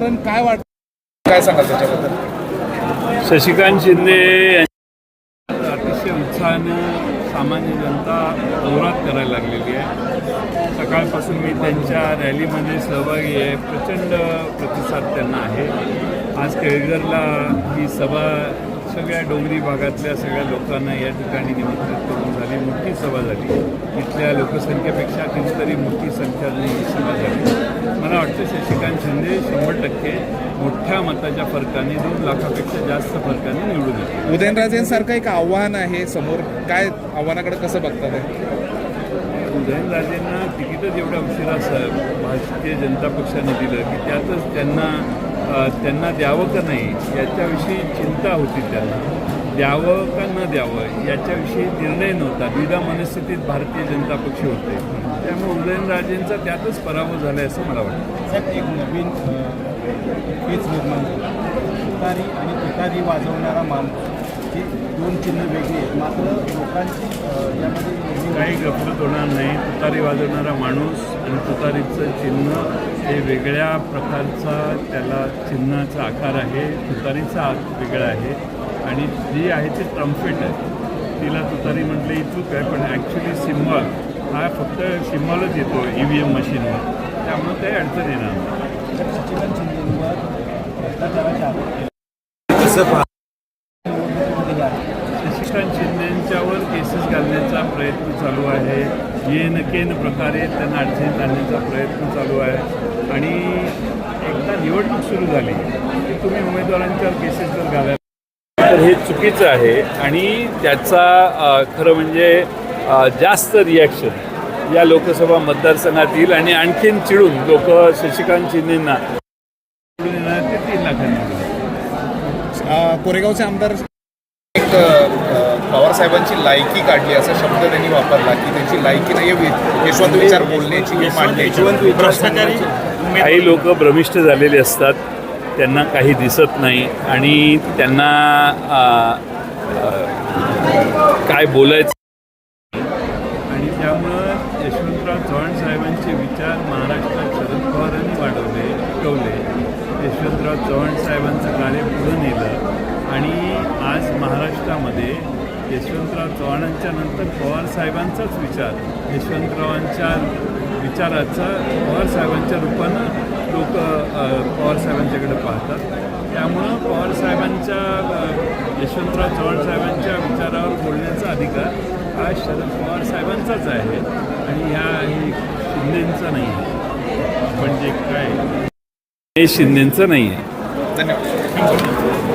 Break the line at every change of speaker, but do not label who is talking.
काय वाटतं? काय सांगाल त्याच्याबद्दल?
शशिकांत शिंदे अतिशय उत्साहानं सामान्य जनता दौरात करायला लागलेली आहे. सकाळपासून मी त्यांच्या रॅलीमध्ये सहभागी आहे. प्रचंड प्रतिसाद त्यांना आहे. आज केळगरला ही सभा सगळ्या डोंगरी भागातल्या सगळ्या लोकांना या ठिकाणी निमंत्रित करून झाली मोठी सभा झाली. इथल्या लोकसंख्येपेक्षा कितीतरी मोठी संख्या ही सभा झाली. मला वाटतं शशिकांत शिंदे शंभर टक्के मोठ्या मताच्या फरकाने दोन लाखापेक्षा जास्त फरकाने निवडून येतील.
उदयनराजेंसारखं एक आव्हान आहे समोर. काय आव्हानाकडे कसं बघतात
उदयनराजेंना तिकीटच एवढ्या उशिरा स भारतीय जनता पक्षाने दिलं की त्यातच त्यांना त्यांना द्यावं का नाही याच्याविषयी चिंता होती त्यांना. द्यावं का न द्यावं याच्याविषयी निर्णय नव्हता. द्विधा मनस्थितीत भारतीय जनता पक्ष होते. त्यामुळे उदयनराजेंचा त्यातच पराभव झाला आहे असं मला वाटतं.
त्यात एक नवीन पेच निर्माण झाला. तुतारी आणि तुतारी वाजवणारा माणूस. हे दोन चिन्ह वेगळी आहेत. मात्र लोकांची यामध्ये
काही गफलत होणार नाही. तुतारी वाजवणारा माणूस आणि तुतारीचं चिन्ह हे वेगळ्या प्रकारचा त्याला चिन्हाचा आकार आहे तुतारीचा आक वेगळा आहे. आणि जी आहे ती ट्रम्पेट आहे. तिला तुतारी म्हटलं ही चूक आहे पण ॲक्च्युली सिम्बॉल हा फक्त सिम्बॉलच येतो ई व्ही एम मशीनवर. त्यामुळे काही अडचण येणार नाही
सचिवांत शिंदेवर भ्रष्टाचाराचे आरोप केले
कसं
निवडणुकीमध्ये हे आहे.
शशिकांत घालण्याचा प्रयत्न चालू आहे. येन केन प्रकारे त्यांना अडचणीत आणण्याचा प्रयत्न चालू आहे. आणि एकदा निवडणूक सुरू झाली की तुम्ही उमेदवारांच्यावर केसेस जर घालायला तर हे चुकीचं आहे. आणि त्याचा खरं म्हणजे जास्त रिॲक्शन या लोकसभा मतदारसंघात येईल आणि आणखीन चिडून लोक शशिकांत शिंदेंना. तीन लाखांनी
कोरेगावचे आमदार एक अं, पवार साहेबांची लायकी काढली असा शब्द त्यांनी वापरला की त्यांची लायकी नाही यशवंत विचार बोलण्याची मांडण्याची.
काही लोक भ्रमिष्ट झालेले असतात त्यांना काही दिसत नाही आणि त्यांना काय बोलायचं? आणि त्यामुळं यशवंतराव चव्हाण साहेबांचे विचार महाराष्ट्रात शरद पवारांनी वाढवले टिकवले यशवंतराव चव्हाण साहेबांचं कार्य पुढं नेलं आणि आज महाराष्ट्रामध्ये यशवंतराव चव्हाणांच्या नंतर पवार साहेबांचाच विचार. यशवंतरावांच्या विचाराचा पवार साहेबांच्या रूपानं लोक पवार साहेबांच्याकडे पाहतात. त्यामुळं पवार साहेबांच्या यशवंतराव चव्हाण साहेबांच्या विचारावर बोलण्याचा अधिकार हा शरद पवार साहेबांचाच आहे आणि ह्या हे शिंदेंचा नाही आहे. आपण जे काय? हे शिंदेंचं नाही आहे.
धन्यवाद.